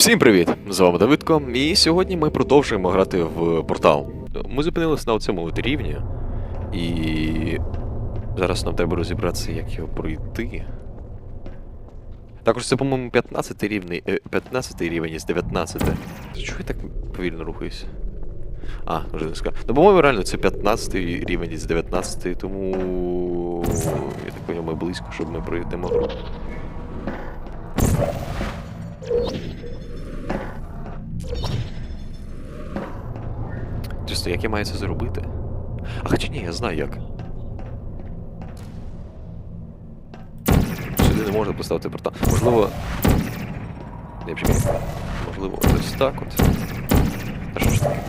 Всім привіт! З вами Давидко, і сьогодні ми продовжуємо грати в портал. Ми зупинилися на цьому рівні, і зараз нам треба розібратися, як його пройти. Також це, по-моєму, 15 рівень, 15 рівень із 19. Чого я так повільно рухаюся? А, вже не сказав. Ну, по-моєму, реально це 15 рівень із 19, тому. Я так поняв, ми близько, щоб ми пройдемо гру. Чисто, як я маю це зробити? А хоча ні, я знаю як. Сюди не можна поставити портал. Можливо. Не почекай. Можливо, ось так от. А що ж таке?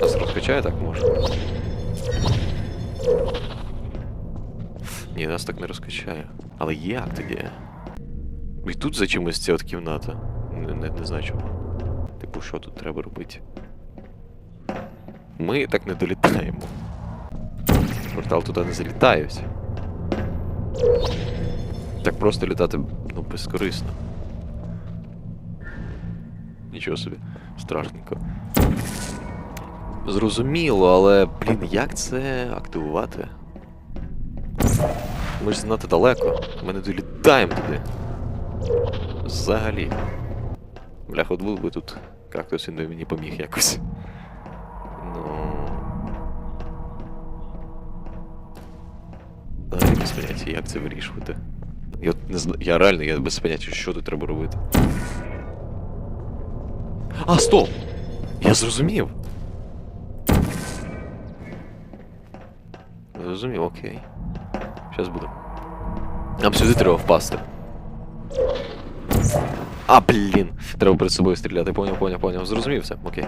Нас розкачає так може. Ні, нас так не розкачає. Але як тоді? І тут за чимось ця от кімната. Не, не, не знаю чому. Типу, що тут треба робити? Ми так не долітаємо. Портал туди не залітають. Так просто літати ну, безкорисно. Нічого собі, страшненько. Зрозуміло, але, блін, як це активувати? Ми ж занадто далеко. Ми не долітаємо туди. Взагалі. Бляха, от був би тут кактус, він би мені поміг якось. Ну. Взагалі без поняття, як це вирішувати. Я, от не зна... я реально я без поняття, що тут треба робити. А, стоп! Я зрозумів! Зрозумів, окей. Щас буду. Нам сюди треба впасти. А, блін! Треба перед собою стріляти, поняв, поняв, поняв. Зрозумів все, окей.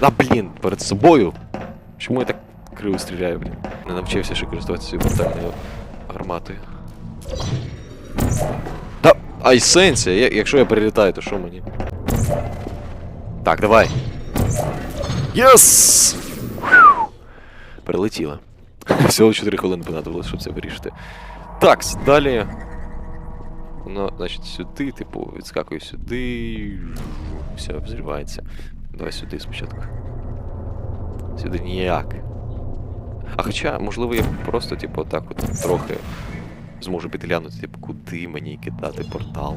А, блін, перед собою! Чому я так криво стріляю, блін? Не навчився ще користуватися цією портальною гарматою. Та, ай сенсі, я- якщо я перелітаю, то що мені? Так, давай. Єс! Перелетіла. Всього 4 хвилини понадобилось, щоб це вирішити. Так, далі. Воно, значить, сюди, типу, відскакує сюди. Все, взривається. Давай сюди спочатку. Сюди ніяк. А хоча, можливо, я просто, типу, отак от трохи зможу підглянути, типу, куди мені кидати портал.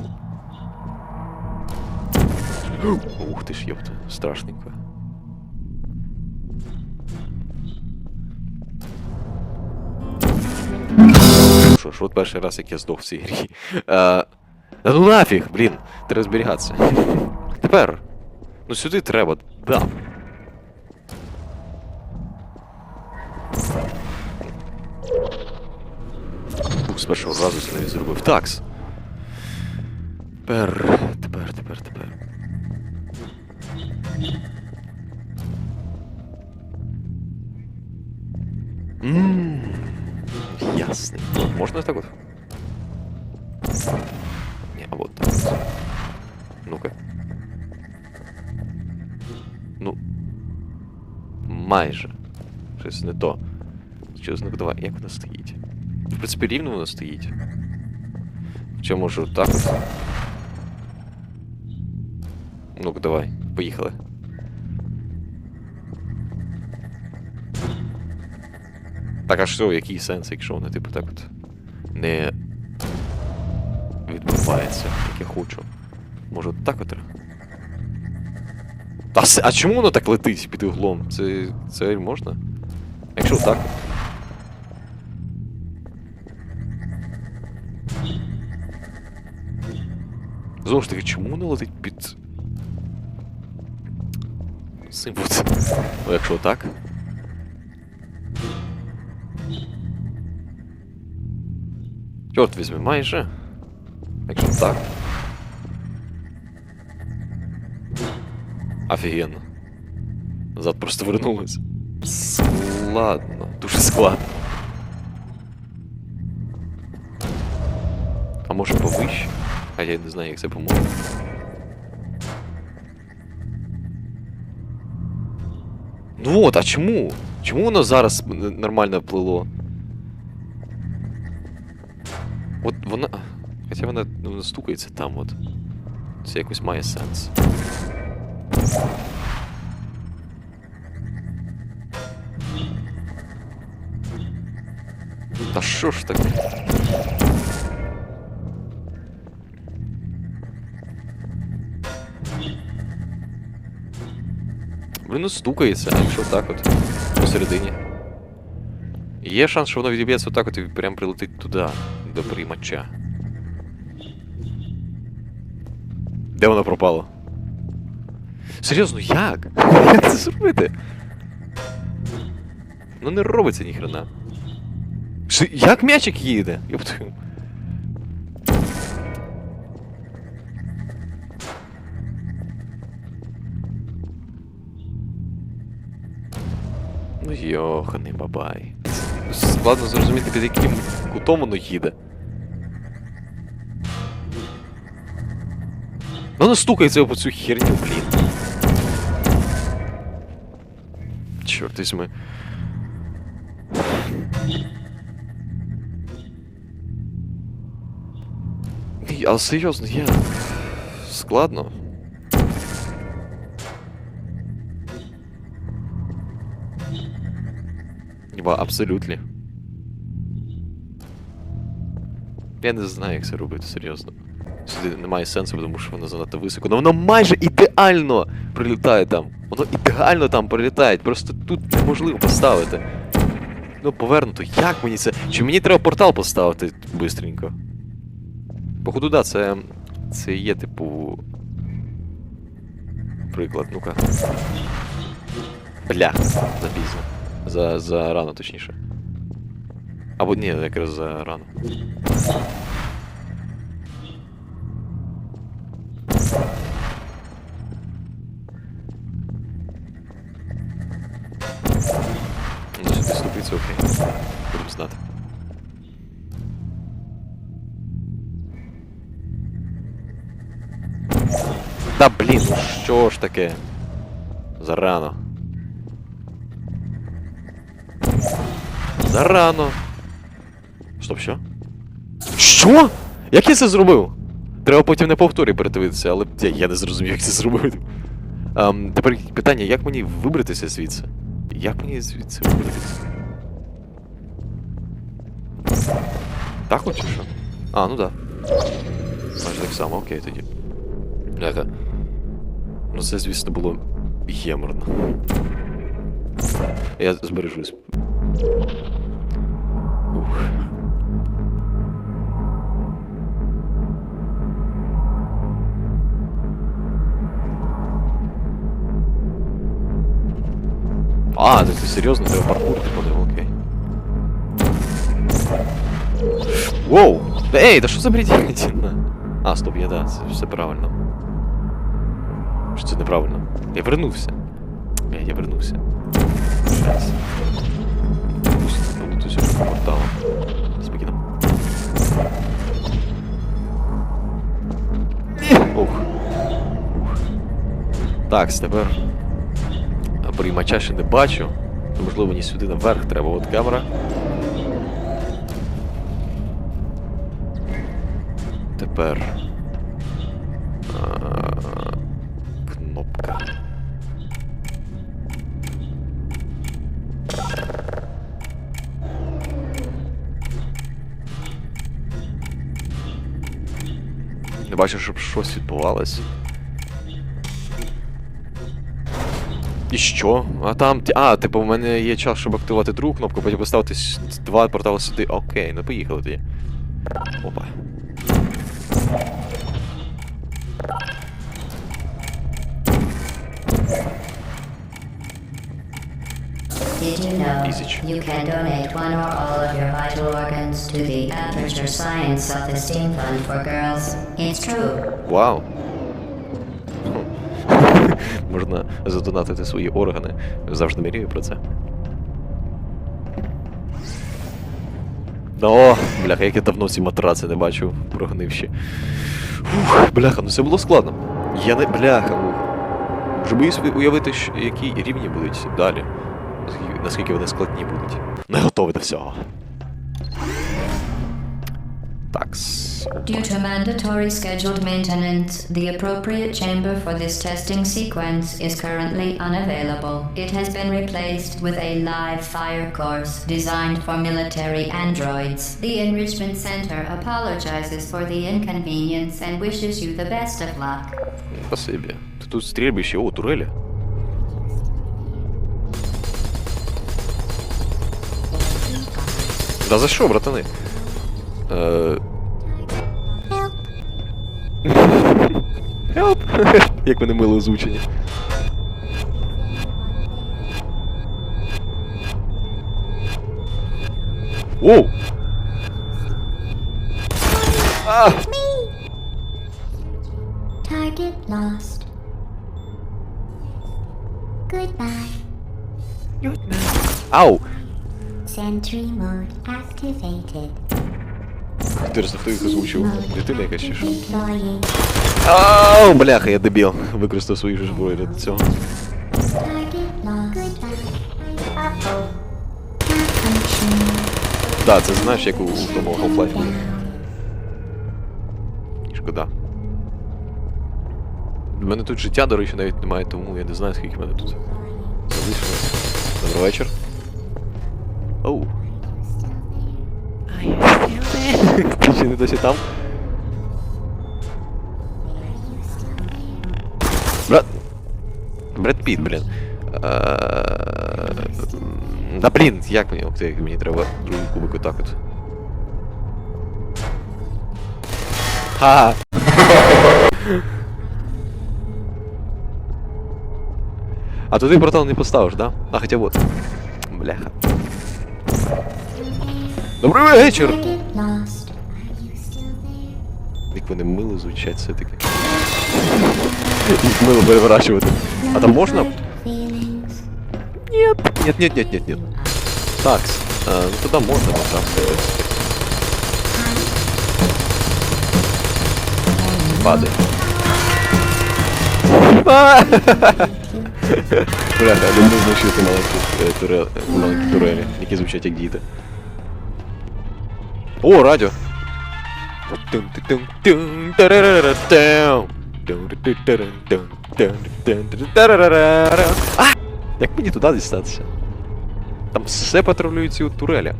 Ух ти ж, йопта, страшненько. Що ж, от перший раз, як я здох в цій грі. Е, Та ну нафіг, блін, треба зберігатися. Тепер. Ну сюди треба, да. Ух, з першого разу це навіть зробив. Такс. Тепер, тепер, тепер, тепер. Ммм. Можна так от? Ні, а от так. Ну-ка. Ну. Майже. Щось не то. Ну давай, як вона стоїть? В принципі, рівно вона стоїть. Чи може так? Ну-ка, давай, поїхали. Так, а що, який сенс, якщо воно, типу, так от не відбувається, як я хочу. Може, так от? А, а чому воно так летить під углом? Це, це можна? Якщо так. Знову ж таки, чому воно летить під. Символ. Якщо так. Чорт візьми, майже. Якщо так. Офігенно. Назад просто вернулись. Складно. Дуже складно. А може повище? А я не знаю, як це поможе. Ну от, а чому? Чому воно зараз нормально плило? От вона. Хоча вона ну, не стукається там, от. Це якось має сенс. Та що ж таке? Блін, ну стукається, а якщо так от посередині. Є шанс, що воно відіб'ється отак от і прям прилетить туди, до приймача. Де воно пропало? Серйозно, як? Як це зробити? Ну не робиться ніхрена. Як м'ячик їде? Йопту. Ну йоханий бабай. Складно зрозуміти, під яким кутом воно їде. Ну воно стукається по цю херню, блін. Чорт візьми. Але серйозно, я. Складно. Ніба абсолютно. Я не знаю, як це робити, серйозно. Сюди немає сенсу, тому що воно занадто високо. Но воно майже ідеально прилітає там. Воно ідеально там прилітає. Просто тут неможливо поставити. Ну, повернуто. Як мені це? Чи мені треба портал поставити бистренько? Походу, да, це. Це є, типу. Приклад, ну-ка. Бля, запізно. За, за рано, точніше. Або ні, якраз за рано. Ну, ступиться, окей. Будемо знати. Та блін, ну що ж таке? Зарано. Зарано. Стоп, що? Що? Як я це зробив? Треба потім на повторі передивитися, але я, я не зрозумів, як це зробити. Ем, тепер питання, як мені вибратися звідси? Як мені звідси вибратися? Так от чи що? А, ну да. Майже так само, окей тоді. Ага. Ну це, звісно, було єморно. Я збережусь. Ух. А, ти, ти серйозно, треба паркур підходив, окей. Воу! Та Ей, да що за бредятина? А, стоп, я да, це все правильно. Що це неправильно? Я вернувся. Я, я вернувся. Щас. Буду тут сюди по порталу. Спокійно. Ух. Ух. Так, тепер. Приймача ще не бачу. Можливо, мені сюди наверх треба. От камера. Тепер. Бачу, щоб щось відбувалось. І що? А там. А, типу, в мене є час, щоб активувати другу кнопку, потім поставити два портали сюди. Окей, ну поїхали тоді. Опа. Did you know you can donate one or all of your vital organs to the Aperture Science Self-Esteem Fund for Girls? It's true. Вау. Можна задонатити свої органи. Завжди мрію про це. О, бляха, як я давно ці матраци не бачив, прогнивші. Фух, бляха, ну це було складно. Я не. Бляха, ну. Вже боюсь уявити, що- які рівні будуть далі. Наскільки- вони складні будуть. Не готовий до всього. Такс. Due to mandatory scheduled maintenance, the appropriate chamber for this testing sequence is currently unavailable. It has been replaced with a live fire course designed for military androids. The Enrichment Center apologizes for the inconvenience and wishes you the best of luck. Спасибі. Тут, тут стрільбище, о, турелі. Да за що, братани? Е... Help! Як вони мило озвучені. Воу! А! Target lost. Goodbye. Ау! Sentry mode activated. Інтересно, хто їх озвучив? Дитина якась чи що? Ау, бляха, я дебіл. Використав свою ж зброю для цього. Да, це знаєш, як у, у тому Half-Life. було. Шкода. У мене тут життя, до речі, навіть немає, тому я не знаю, скільки в мене тут залишилось. Добрий вечір. Оу. Ти ще не досі там? Брат. Бред Піт, блін. Е, Да блін, як мені, Ох, як мені треба другий кубик отак от. Ха. А туди портал не поставиш, да? А хоча вот. Бляха. Добрий вечір! Target lost. Are you still there? Як вони мило звучать все-таки. Їх мило переворачувати. А там можна? Hard feelings. Нет. Нет, нет, нет, нет, нет. Так, а, ну туда можно вот там сказать. Падай. А! Бляха, я люблю знищити маленькі е, туре- е, маленькі турелі, які звучать як діти. О, тум-ту-тум-тарарара. А! Як мені туди дістатися? Там все патрулюють ці от турелі.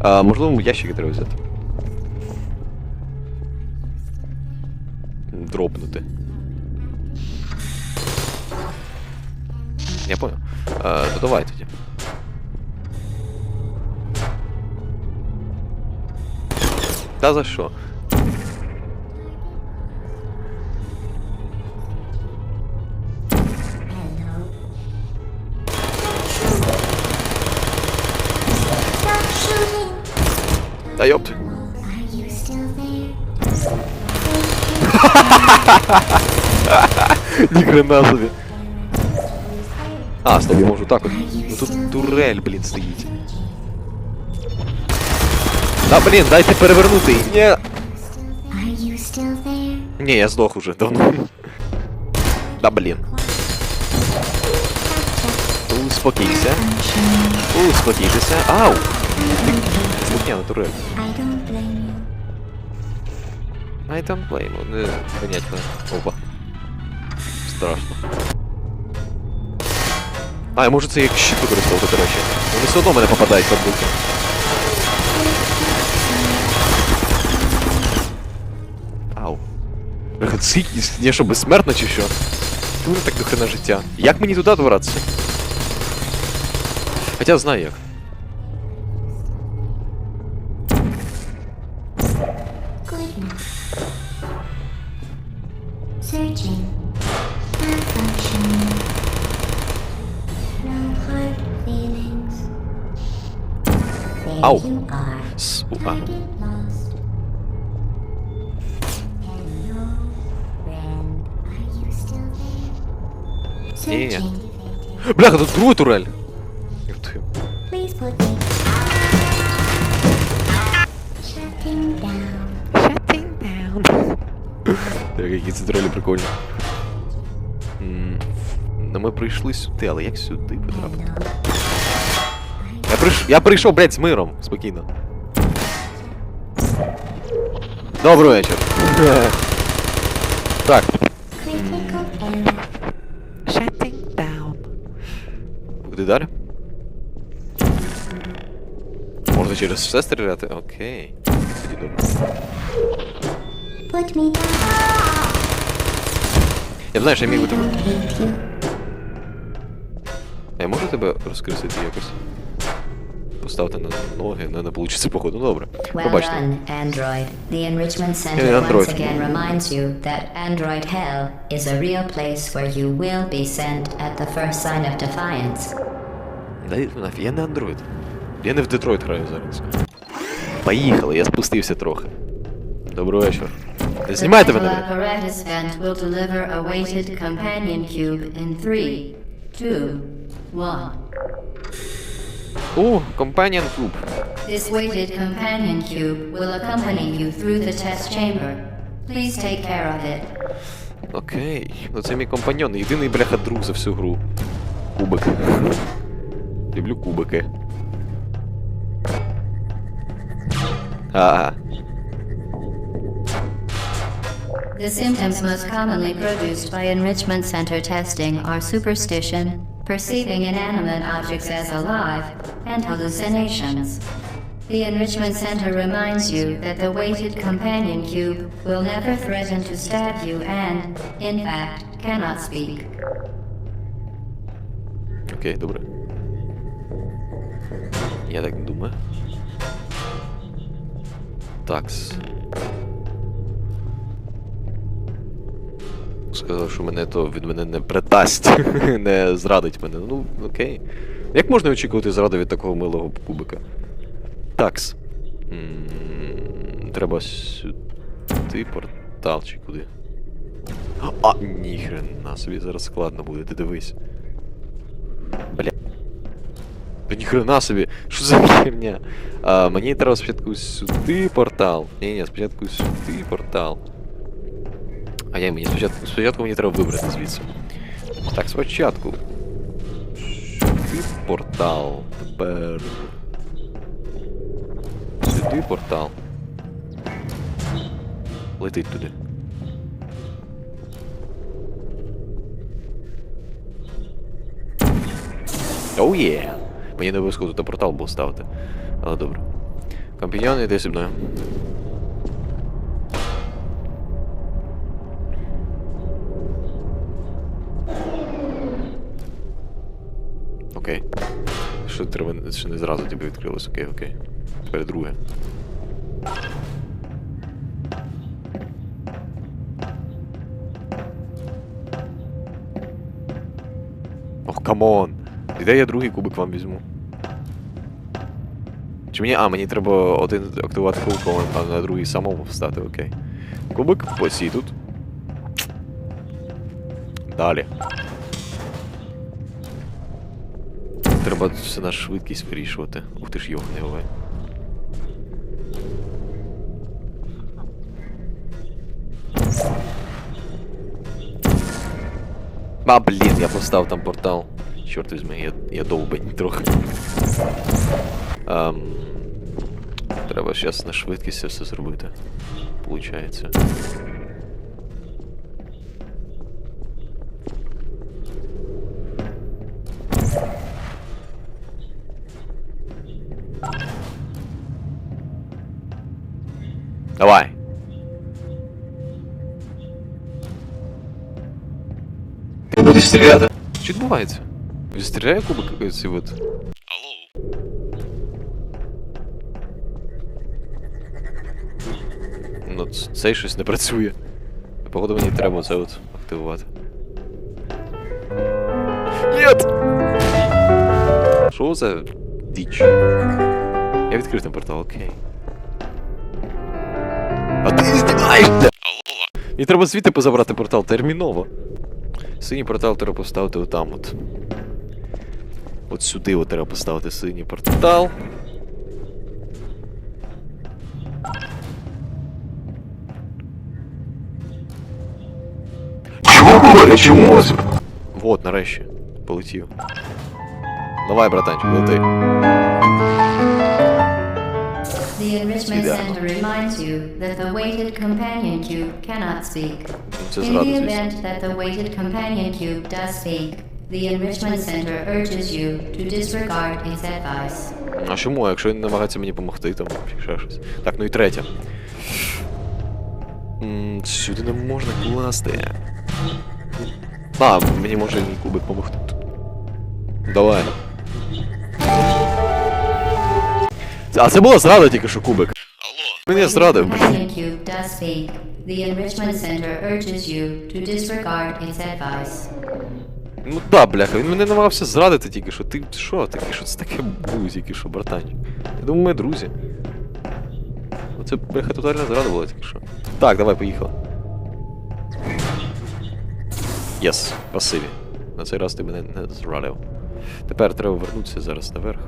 А, можливо, ящики треба взяти. Дропнути. Я понял. А, ну давай тоді. Та за що? Hello. Stop shooting. Та йопт. Are you still there? Ніхрена собі. А, стоп, я можу так от. Ну тут турель, блін, стоїть. Та блін, дайте перевернути. Ні. Are you still there? Ні, я здох уже давно. Да блін. Успокійся. Успокійтеся. Ау! Слухняна турель. I don't blame you. I don't blame you. Не понятно. Опа. Страшно. А, я можу це як щит використовувати, до речі. Вони все одно мене попадають в буки. Це я що, безсмертно чи що? Чому так до хрена життя? Як мені туди добратися? Хоча знаю як. Good now. Searching. Бляха, тут друга турель! Так, які ці турелі прикольні. Ну ми прийшли сюди, але як сюди потрапити? Я прийшов, я прийшов, блядь, з миром. Спокійно. Добрий вечір. Так, Можна через все стріляти? Окей. Тоді добре. Put me down. Я б, знаєш, я міг би тебе. Hate you. Я можу тебе розкресити якось? Поставити на ноги, не, не вийде походу. Ну добре. Well Пробачте. done, Android. The Enrichment Yeah, Center once Android. again reminds you that Android Hell is a real place where you will be sent at the first sign of defiance. Да йди нафіг, я не андроид. Я не в Детройт граю зараз. Поїхали, я спустився трохи. Добрий вечір. Знімайте мене. companion cube. О, Companion Club. This weighted companion cube will accompany you through the test chamber. Please take care of it. Окей. Ну це мій компаньон, єдиний бляха друг за всю гру. Кубик. Люблю кубики. Uh-huh. the symptoms most commonly produced by enrichment center testing are superstition, perceiving inanimate objects as alive, and hallucinations. The Enrichment Center reminds you that the weighted companion cube will never threaten to stab you and, in fact, cannot speak. Okay, dobra. Ja tak dumę. Такс. Сказав, що мене то від мене не придасть, не зрадить мене. Ну, окей. Як можна очікувати зради від такого милого кубика? Такс. Треба сюди портал чи куди? А, ніхрена собі зараз складно буде, ти дивись. Бля. Та ніхрена собі, що за херня? А, мені треба спочатку сюди портал. Ні, ні, спочатку сюди портал. А я мені спочатку, спочатку мені треба вибрати звідси. Так, спочатку. Сюди портал. Тепер. Сюди портал. Летить туди. Оу є! Мені не обов'язково тут портал був ставити. Але добре. Компаньйон, іди зі мною. Окей. Що треба, що не зразу тобі відкрилось, окей, окей. Тепер друге. Ох, камон! Де я другий кубик вам візьму? Чи мені. А, мені треба один активувати кубиком, а на другий самому встати, окей. Кубик, посій тут. Далі. Треба все на швидкість вирішувати. Ух ти ж його не голове. А, блін, я поставив там портал. Чорт візьми, я, я довбень трохи. Ем, треба зараз на швидкість це все зробити. Получається. Давай. Ти будеш стріляти. Що відбувається? Він стріляє кубик ці от. цей щось не працює. Походу мені треба це от активувати. Нет! Що за діч? Я відкрив там портал, окей. А ти не знімаєшся! Мені треба звідти позабрати портал терміново. Синій портал треба поставити отам от. От сюди от треба поставити синій портал. Говорить, чому? Вот, нарешті. Полетів. Давай, братанчик, лети. The The enrichment Ідеально. center reminds you that the weighted companion cube cannot speak. Це In зрада, the звісно. event that the weighted companion cube does speak, the enrichment center urges you to disregard its advice. А чому? Якщо він намагається мені допомогти, там чи ще щось. Так, ну і третє. М, Сюди не можна класти. А, мені може мій кубик допомогти тут. Давай. А це була зрада тільки що кубик. Алло. Мене зрадив, блін. companion cube. The enrichment center urges you to disregard its advice. Ну да, бляха, він мене намагався зрадити тільки що. Ти що таке? Що це таке було тільки що, братанчик? Я думаю, ми друзі. Оце бляха тотальна зрада була тільки що. Так, давай, поїхали. Єс, спасибі. На цей раз ти мене не зрадив. Тепер треба вернутися зараз наверх.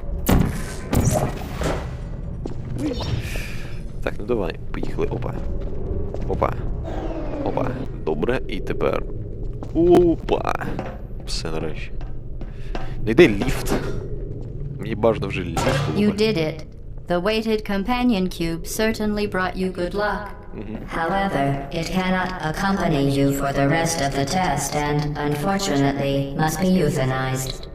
Так, ну давай, поїхали. Опа. Опа. Опа. Добре, і тепер. Опа. Все нарешті. Ну йде ліфт. Мені бажано вже ліфт. You did it. The weighted companion cube certainly brought you good luck. However, it cannot accompany you for the rest of the test and, unfortunately, must be euthanized.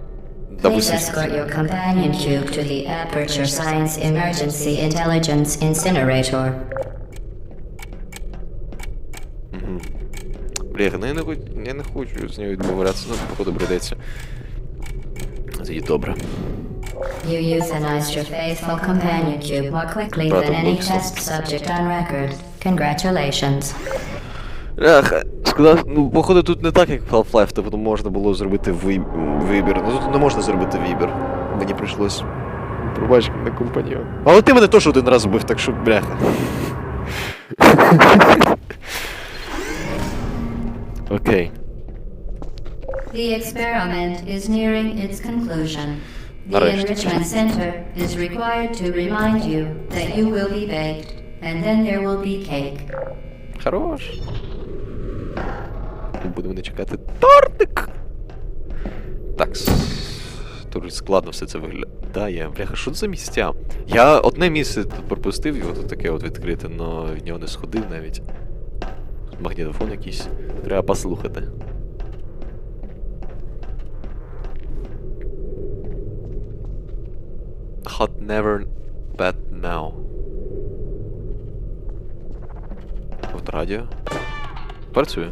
Да Please ви escort your companion cube to the Aperture Science Emergency Intelligence Incinerator. Бляха, ну я не, хоч... я не хочу з нею відмовлятися, ну, походу прийдеться. Це є добре. You euthanized your faithful companion cube more quickly than any test subject on record. Congratulations. Бляха, сказав, ну, походу тут не так, як в Half-Life, тобто можна було зробити ви... вибір. Ну тут не можна зробити вибір. Мені прийшлось. Пробач, не компаньон. Але ти мене теж один раз вбив, так що бляха. Окей. The experiment is nearing its conclusion. The enrichment center is required to remind you that you will be baked, and then there will be cake. Хорош. Будемо не чекати тортик. Так. Дуже складно все це виглядає. Бляха, що це за місця? Я одне місце тут пропустив, його тут таке от відкрите, але в нього не сходив навіть. Тут магнітофон якийсь. Треба послухати. Hot never, bad now. От радіо. Працює.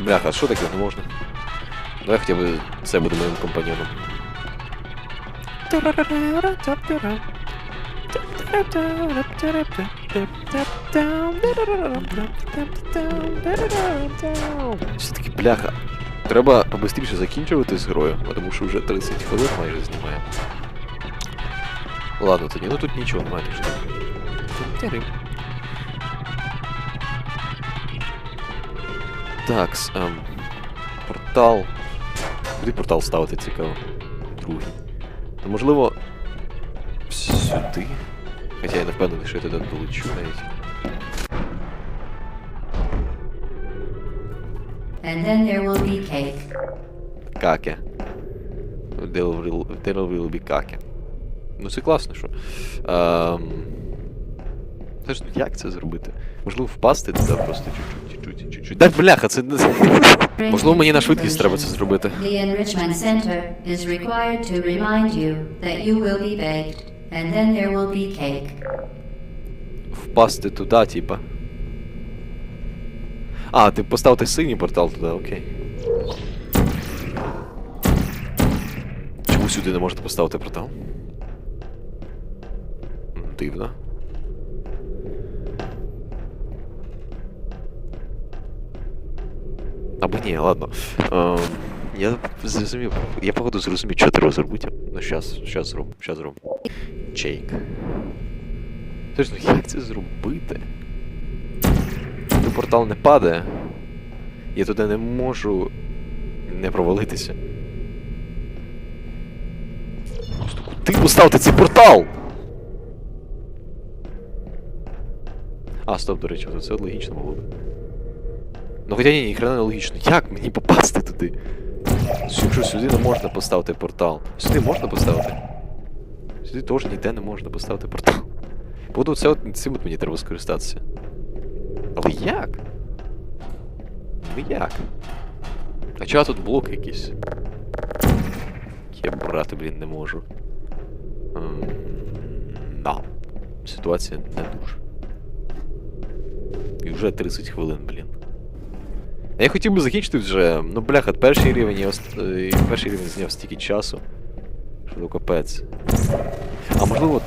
Бляха, що таке не можна? Давай хоча б це буде моїм компаньйоном. Все-таки бляха. Треба побистріше закінчувати з грою, тому що вже 30 хвилин майже знімаємо. Ладно, тоді, ну тут нічого немає, так що. Тирим. Такс, ем. Портал. Куди портал ставити цікаво? Другий. Ну, можливо. Сюди. Хоча я не впевнений, що я туди долечу навіть. And then there will be cake. Каке. There will, there will be каке. Ну це класно, що. Ем... Та ж, як це зробити? Можливо, впасти туди просто чуть-чуть, чуть-чуть, чуть-чуть. Так, бляха, це не. Можливо, мені на швидкість треба це зробити. The enrichment center is required to remind you that you will be baked, and then there will be cake. Впасти туди, типа. А, ти поставити синій портал туди, окей. Чому сюди не можете поставити портал? Дивно. Або ні, ладно. Ем, я зрозумів. Я походу зрозумів, що треба зробити. Ну щас, щас зробимо, щас зробимо. Чейк. Тож, ну як це зробити? Ну, портал не падає. Я туди не можу не провалитися. Просто куди поставити цей портал? А, стоп, до речі, це логічно було б. Ну хоча ні, ніхрена не логічно. Як мені попасти туди? Якщо сюди не можна поставити портал. Сюди можна поставити? Сюди теж ніде не можна поставити портал. Буду це от цим от мені треба скористатися. Але як? Ну як? А чого тут блоки якісь? Я брати, блін, не можу. Да. Ситуація не дуже. І вже 30 хвилин, блін. Я хотів би закінчити вже. Ну, бляха, перший рівень я е, перший рівень зняв стільки часу. Що ну капець. А можливо.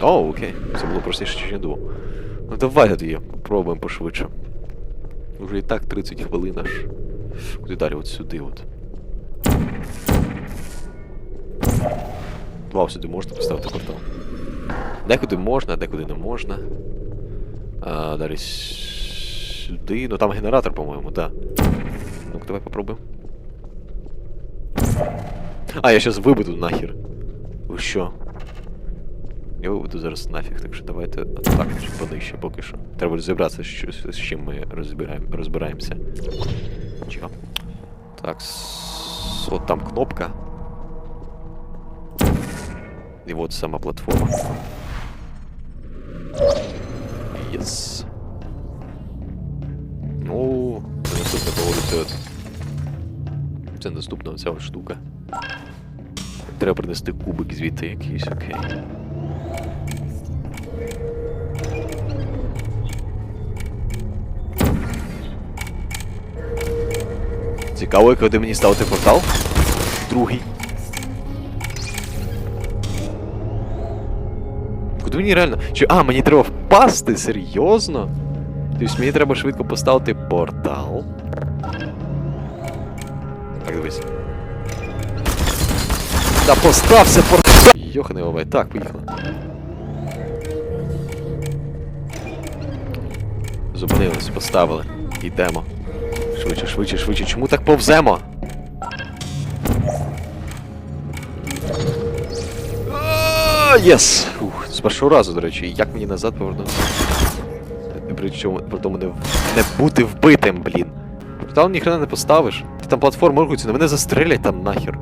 О, окей. Це було простіше, ніж я думав. Ну давай тоді попробуємо пошвидше. Уже і так 30 хвилин аж. Куди далі? От сюди от. Вау, сюди можна поставити портал. Декуди можна, а декуди не можна. А, далі сюди. Ну там генератор, по-моєму, так. Да. Ну-ка, давай попробуємо. А, я щас виведу нахер. Ви що? Я виведу зараз нафіг, так що давайте так, понижче поки що. Треба розібратися, що, з чим ми розбираємо, розбираємося. Чого? Так, от там кнопка. І от сама платформа. Єс. Ну, це наступне поводиться. Це наступна от штука. Треба принести кубик звідти якийсь, окей. Цікаво, куди мені ставити портал? Другий. Куди мені реально. Чи. А, мені треба впасти? Серйозно? Тобто мені треба швидко поставити портал. Так, дивись. Та постався портал! Йоханий овай. Так, поїхали. Зупинились, поставили. Йдемо. Швидше, швидше, швидше. Чому так повземо? Єс! З першого разу, до речі, як мені назад повернутися? Причому при тому не, не бути вбитим, блін. Портал ніхрена не поставиш. Ти там платформа рухається, на мене застрелять там нахер.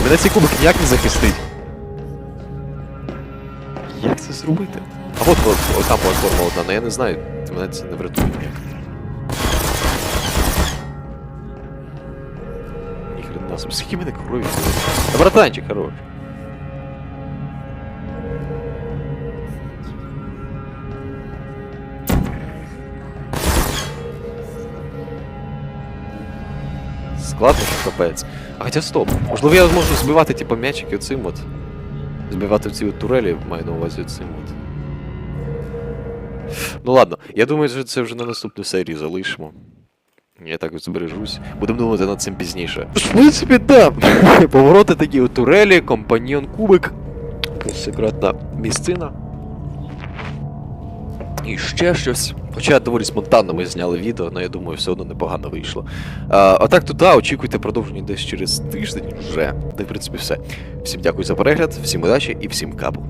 І мене цей кубик ніяк не захистить. Як це зробити? А от, там платформа одна, але я не знаю, мене це не врятує ніяк. Ніхрена скільки мене крові. Братанчик хорош. Складно, що капець. А хоча стоп. Можливо, я зможу збивати типу м'ячики оцим от. Збивати ці от турелі, маю на увазі оцим от. Ну ладно, я думаю, що це вже на наступну серію залишимо. Я так от збережусь. Будемо думати над цим пізніше. В принципі, да. Повороти такі у турелі, компаньйон кубик. Секретна місцина. І ще щось. Хоча доволі спонтанно ми зняли відео, але я думаю, все одно непогано вийшло. А, а так то да, очікуйте продовження десь через тиждень вже. Та в принципі все. Всім дякую за перегляд, всім удачі і всім капу.